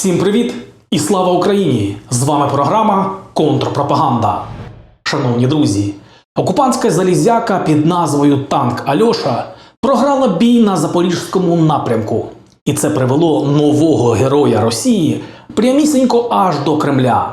Всім привіт і слава Україні! З вами програма Контрпропаганда. Шановні друзі, окупантська залізяка під назвою Танк Альоша програла бій на запорізькому напрямку. І це привело нового героя Росії прямісінько аж до Кремля.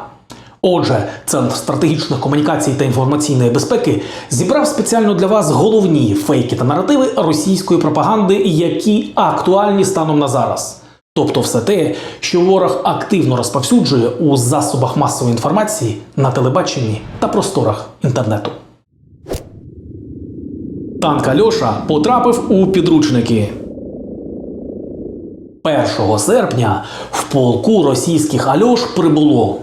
Отже, Центр стратегічних комунікацій та інформаційної безпеки зібрав спеціально для вас головні фейки та наративи російської пропаганди, які актуальні станом на зараз. Тобто все те, що ворог активно розповсюджує у засобах масової інформації на телебаченні та просторах інтернету. Танк Альоша потрапив у підручники. 1 серпня в полку російських Альош прибуло.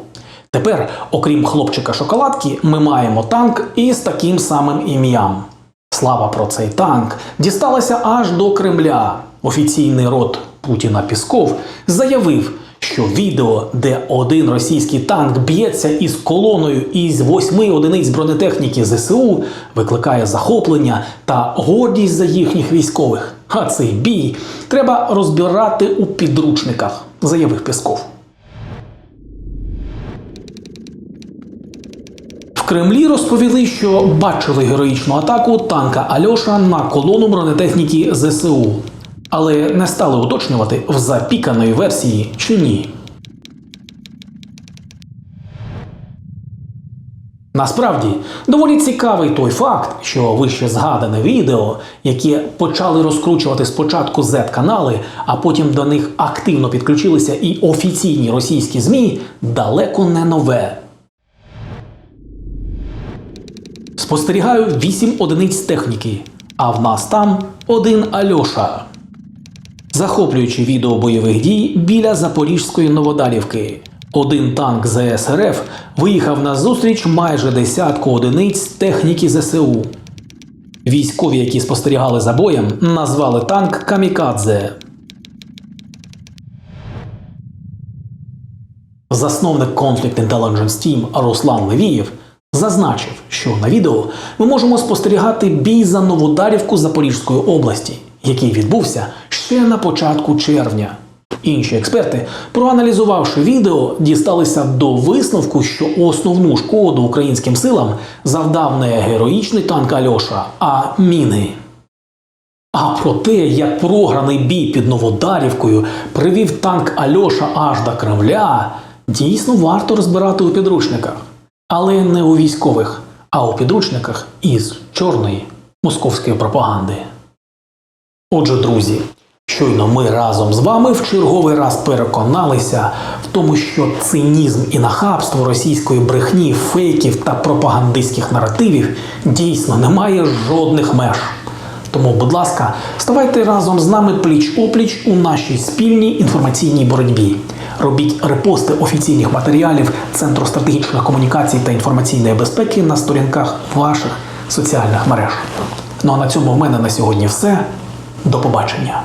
Тепер, окрім хлопчика шоколадки, ми маємо танк із таким самим ім'ям. Слава про цей танк дісталася аж до Кремля. Офіційний рот Путіна Пісков заявив, що відео, де один російський танк б'ється із колоною із восьми одиниць бронетехніки ЗСУ, викликає захоплення та гордість за їхніх військових. А цей бій треба розбирати у підручниках, заявив Пісков. В Кремлі розповіли, що бачили героїчну атаку танка Альоша на колону бронетехніки ЗСУ, але не стали уточнювати в запіканої версії чи ні. Насправді доволі цікавий той факт, що вище згадане відео, яке почали розкручувати спочатку Z-канали, а потім до них активно підключилися і офіційні російські ЗМІ, далеко не нове. Спостерігаю 8 одиниць техніки, а в нас там один Альоша. Захоплюючи відео бойових дій біля Запорізької Новодарівки. Один танк ЗС РФ виїхав на зустріч майже десятку одиниць техніки ЗСУ. Військові, які спостерігали за боєм, назвали танк Камікадзе. Засновник Conflict Intelligence Team Руслан Левієв зазначив, що на відео ми можемо спостерігати бій за Новодарівку Запорізької області, який відбувся ще на початку червня. Інші експерти, проаналізувавши відео, дісталися до висновку, що основну шкоду українським силам завдав не героїчний танк Альоша, а міни. А про те, як програний бій під Новодарівкою привів танк Альоша аж до Кремля, дійсно варто розбирати у підручниках. Але не у військових, а у підручниках із чорної московської пропаганди. Отже, друзі, щойно ми разом з вами в черговий раз переконалися в тому, що цинізм і нахабство російської брехні, фейків та пропагандистських наративів дійсно не має жодних меж. Тому, будь ласка, ставайте разом з нами пліч опліч у нашій спільній інформаційній боротьбі. Робіть репости офіційних матеріалів Центру стратегічних комунікацій та інформаційної безпеки на сторінках ваших соціальних мереж. Ну а на цьому в мене на сьогодні все. До побачення.